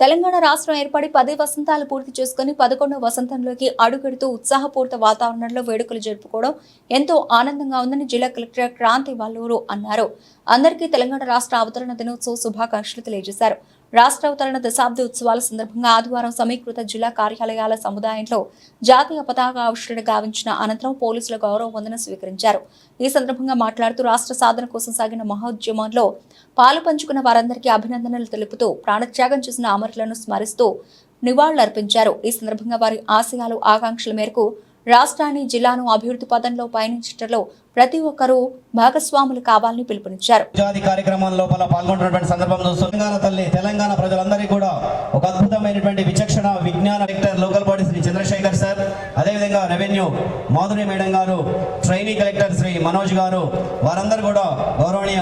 తెలంగాణ రాష్ట్రం ఏర్పడి పది వసంతాలు పూర్తి చేసుకుని పదకొండవ వసంతంలోకి అడుగెడుతూ ఉత్సాహపూరిత వాతావరణంలో వేడుకలు జరుపుకోవడం ఎంతో ఆనందంగా ఉందని జిల్లా కలెక్టర్ క్రాంతి వల్లూరు అన్నారు. అందరికీ తెలంగాణ రాష్ట్ర అవతరణ దినోత్సవ శుభాకాంక్షలు తెలియజేశారు. రాష్ట్ర అవతరణ దశాబ్ది ఉత్సవాల సందర్భంగా ఆదివారం సమీకృత జిల్లా కార్యాలయాల సముదాయంలో జాతీయ పతాక ఆవిష్కరణ గావించిన అనంతరం పోలీసుల గౌరవ వందన స్వీకరించారు. ఈ సందర్భంగా మాట్లాడుతూ రాష్ట్ర సాధన కోసం సాగిన మహోద్యమంలో పాలు పంచుకున్న వారందరికీ అభినందనలు తెలుపుతూ ప్రాణత్యాగం చేసిన అమరులను స్మరిస్తూ నివాళులర్పించారు. ఈ సందర్భంగా వారి ఆశయాలు ఆకాంక్షల మేరకు రాష్ట్రాన్ని జిల్లాను అభివృద్ధి పదంలో పయనించడంలో ప్రతి ఒక్కరూ భాగస్వాములు కావాలని పిలుపునిచ్చారు. కార్యక్రమం లోపల పాల్గొంటున్నటువంటి సందర్భం చూస్తూ తెలంగాణ తల్లి తెలంగాణ ప్రజలందరికీ కూడా ఒక అద్భుతమైనటువంటి విచక్షణ విజ్ఞాన collector local body Shri Chandrashekar sir అదేవిధంగా రెవెన్యూ మాధురి మేడం గారు ట్రైనీ కలెక్టర్ శ్రీ మనోజ్ గారు వారందరూ కూడా గౌరవనీయ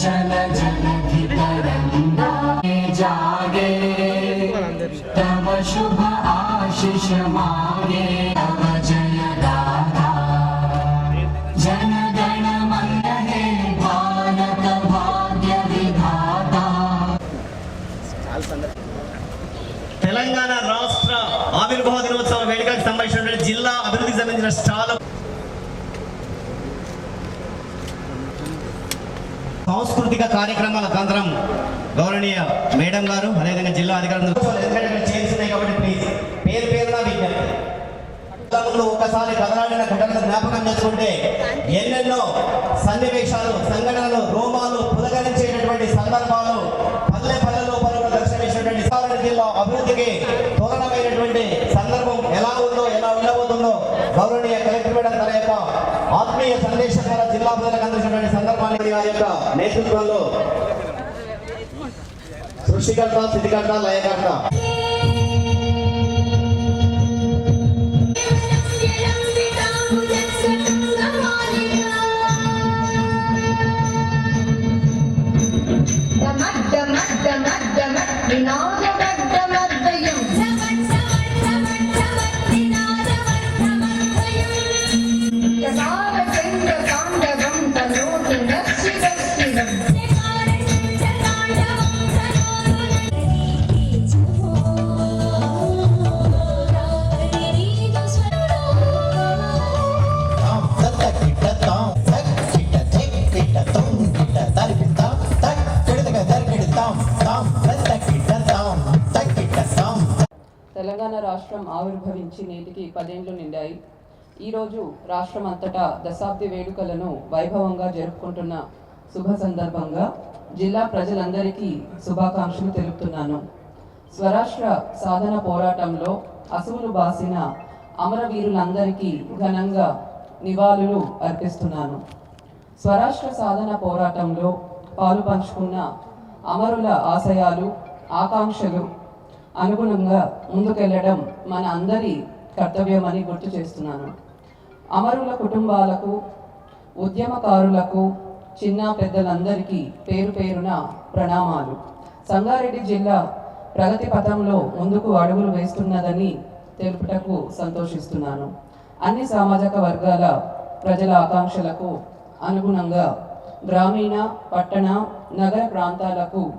चल जलधि तरंगा जागे तब शुभ आशीष मांगे तब जय गाथा जन गण मन हे भारत भाग्य विधाता తెలంగాణ రాష్ట్ర ఆవిర్భావ దినోత్సవ వేడుకలకు సంబంధించినటువంటి జిల్లా అభివృద్ధికి సంబంధించిన స్టాల్ సాంస్కృతిక కార్యక్రమాల కేంద్రం గౌరవనీయ మేడం గారు అదేవిధంగా జిల్లా అధికారులు ఎందుకంటే కాబట్టి ప్లీజ్ పేరు పేరున విజ్ఞప్తి. ఒకసారి కదలాడిన ఘటనలు జ్ఞాపకం చేసుకుంటే ఎన్నెన్నో సన్నివేశాలు సంఘటనలు రోమాలు పులకరించేటటువంటి సందర్భాలు పల్లె పల్లె లోపల దర్శనమిచ్చినటువంటి సాధారణ జిల్లా అభివృద్ధికి తోరణమైనటువంటి సందర్భం ఎలా ఉందో ఎలా ఉండబోతుందో గౌరవనీయ కలెక్టర్ మేడం తన యొక్క ఆత్మీయ సందేశం జిల్లా ప్రజలకు అందించినటువంటి సందర్భాన్ని ఆ యొక్క నేతృత్వంలో సృష్టికర్త స్థితికర్త లయకర్త. తెలంగాణ రాష్ట్రం ఆవిర్భవించి నేటికి పదేండ్లు నిండాయి. ఈరోజు రాష్ట్రం అంతటా దశాబ్ది వేడుకలను వైభవంగా జరుపుకుంటున్న శుభ సందర్భంగా జిల్లా ప్రజలందరికీ శుభాకాంక్షలు తెలుపుతున్నాను. స్వరాష్ట్ర సాధన పోరాటంలో అసువులు బాసిన అమరవీరులందరికీ ఘనంగా నివాళులు అర్పిస్తున్నాను. స్వరాష్ట్ర సాధన పోరాటంలో పాలు పంచుకున్న అమరుల ఆశయాలు ఆకాంక్షలు అనుగుణంగా ముందుకెళ్ళడం మన అందరి కర్తవ్యమని గుర్తు చేస్తున్నాను. అమరుల కుటుంబాలకు ఉద్యమకారులకు చిన్న పెద్దలందరికీ పేరు పేరున ప్రణామాలు. సంగారెడ్డి జిల్లా ప్రగతి పథంలో ముందుకు అడుగులు వేస్తున్నదని తెలుపుటకు సంతోషిస్తున్నాను. అన్ని సామాజిక వర్గాల ప్రజల ఆకాంక్షలకు అనుగుణంగా గ్రామీణ పట్టణ నగర ప్రాంతాలకు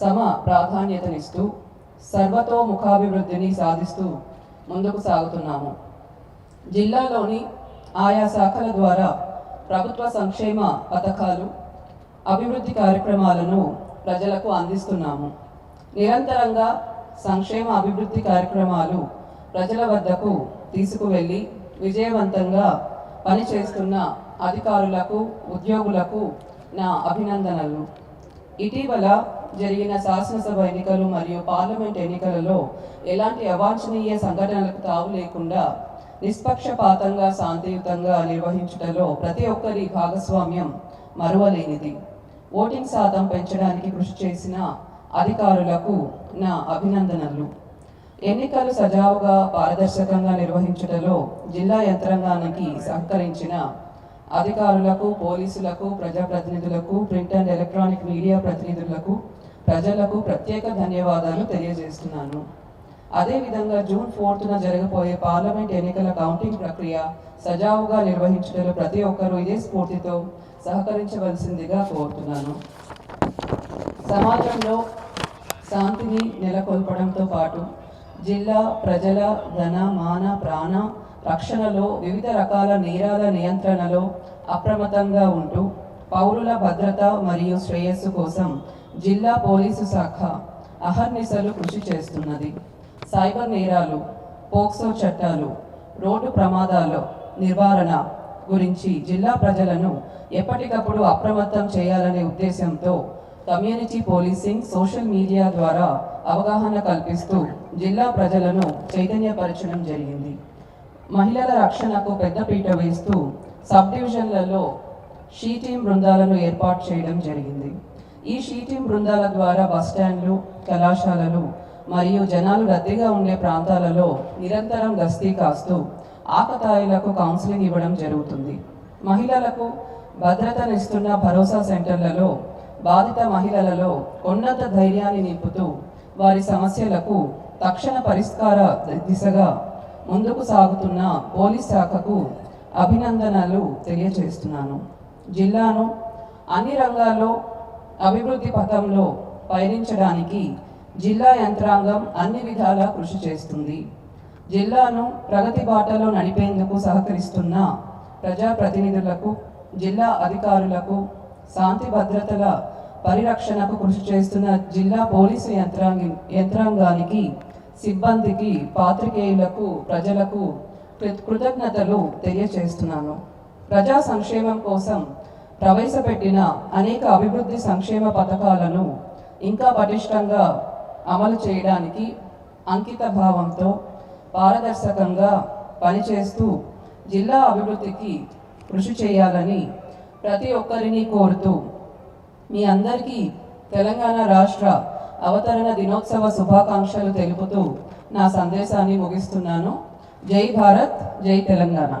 సమ ప్రాధాన్యతనిస్తూ సర్వతోముఖాభివృద్ధిని సాధిస్తూ ముందుకు సాగుతున్నాము. జిల్లాలోని ఆయా శాఖల ద్వారా ప్రభుత్వ సంక్షేమ పథకాలు అభివృద్ధి కార్యక్రమాలను ప్రజలకు అందిస్తున్నాము. నిరంతరంగా సంక్షేమ అభివృద్ధి కార్యక్రమాలు ప్రజల వద్దకు తీసుకువెళ్ళి విజయవంతంగా పనిచేస్తున్న అధికారులకు ఉద్యోగులకు నా అభినందనలు. ఇటీవల జరిగిన శాసనసభ ఎన్నికలు మరియు పార్లమెంట్ ఎన్నికలలో ఎలాంటి అవాంఛనీయ సంఘటనలకు తావు లేకుండా నిష్పక్షపాతంగా శాంతియుతంగా నిర్వహించుటలో ప్రతి ఒక్కరి భాగస్వామ్యం మరువలేనిది. ఓటింగ్ శాతం పెంచడానికి కృషి చేసిన అధికారులకు నా అభినందనలు. ఎన్నికలు సజావుగా పారదర్శకంగా నిర్వహించుటలో జిల్లా యంత్రాంగానికి సహకరించిన అధికారులకు పోలీసులకు ప్రజాప్రతినిధులకు ప్రింట్ అండ్ ఎలక్ట్రానిక్ మీడియా ప్రతినిధులకు ప్రజలకు ప్రత్యేక ధన్యవాదాలు తెలియజేస్తున్నాను. అదేవిధంగా జూన్ ఫోర్త్న జరగబోయే పార్లమెంట్ ఎన్నికల కౌంటింగ్ ప్రక్రియ సజావుగా నిర్వహించడంలో ప్రతి ఒక్కరూ ఇదే స్ఫూర్తితో సహకరించవలసిందిగా కోరుతున్నాను. సమాజంలో శాంతిని నెలకొల్పడంతో పాటు జిల్లా ప్రజల ధన మాన ప్రాణ రక్షణలో వివిధ రకాల నేరాల నియంత్రణలో అప్రమత్తంగా ఉంటూ పౌరుల భద్రత మరియు శ్రేయస్సు కోసం జిల్లా పోలీసు శాఖ అహర్నిశలు కృషి చేస్తున్నది. సైబర్ నేరాలు పోక్సో చట్టాలు రోడ్డు ప్రమాదాల నివారణ గురించి జిల్లా ప్రజలను ఎప్పటికప్పుడు అప్రమత్తం చేయాలనే ఉద్దేశంతో కమ్యూనిటీ పోలీసింగ్ సోషల్ మీడియా ద్వారా అవగాహన కల్పిస్తూ జిల్లా ప్రజలను చైతన్యపరచడం జరిగింది. మహిళల రక్షణకు పెద్దపీట వేస్తూ సబ్ డివిజన్లలో షీ టీం బృందాలను ఏర్పాటు చేయడం జరిగింది. ఈ షీ టీం బృందాల ద్వారా బస్టాండ్లు కళాశాలలు మరియు జనాలు రద్దీగా ఉండే ప్రాంతాలలో నిరంతరం గస్తీ కాస్తూ ఆకతాయిలకు కౌన్సిలింగ్ ఇవ్వడం జరుగుతుంది. మహిళలకు భద్రతనిస్తున్న భరోసా సెంటర్లలో బాధిత మహిళలలో ఉన్నత ధైర్యాన్ని నింపుతూ వారి సమస్యలకు తక్షణ పరిష్కార దిశగా ముందుకు సాగుతున్న పోలీస్ శాఖకు అభినందనలు తెలియజేస్తున్నాను జిల్లాను అన్ని రంగాల్లో అభివృద్ధి పథంలో పయనించడానికి జిల్లా యంత్రాంగం అన్ని విధాలా కృషి చేస్తుంది. జిల్లాను ప్రగతి బాటలో నడిపేందుకు సహకరిస్తున్న ప్రజాప్రతినిధులకు జిల్లా అధికారులకు శాంతి భద్రతల పరిరక్షణకు కృషి చేస్తున్న జిల్లా పోలీసు యంత్రాంగ యంత్రాంగానికి సిబ్బందికి పాత్రికేయులకు ప్రజలకు కృ- కృతజ్ఞతలు తెలియజేస్తున్నాను ప్రజా సంక్షేమం కోసం ప్రవేశపెట్టిన అనేక అభివృద్ధి సంక్షేమ పథకాలను ఇంకా పటిష్టంగా అమలు చేయడానికి అంకిత భావంతో పారదర్శకంగా పనిచేస్తూ జిల్లా అభివృద్ధికి కృషి చేయాలని ప్రతి ఒక్కరిని కోరుతూ మీ అందరికీ తెలంగాణ రాష్ట్ర అవతరణ దినోత్సవ శుభాకాంక్షలు తెలుపుతూ నా సందేశాన్ని ముగిస్తున్నాను. జై భారత్ జై తెలంగాణ.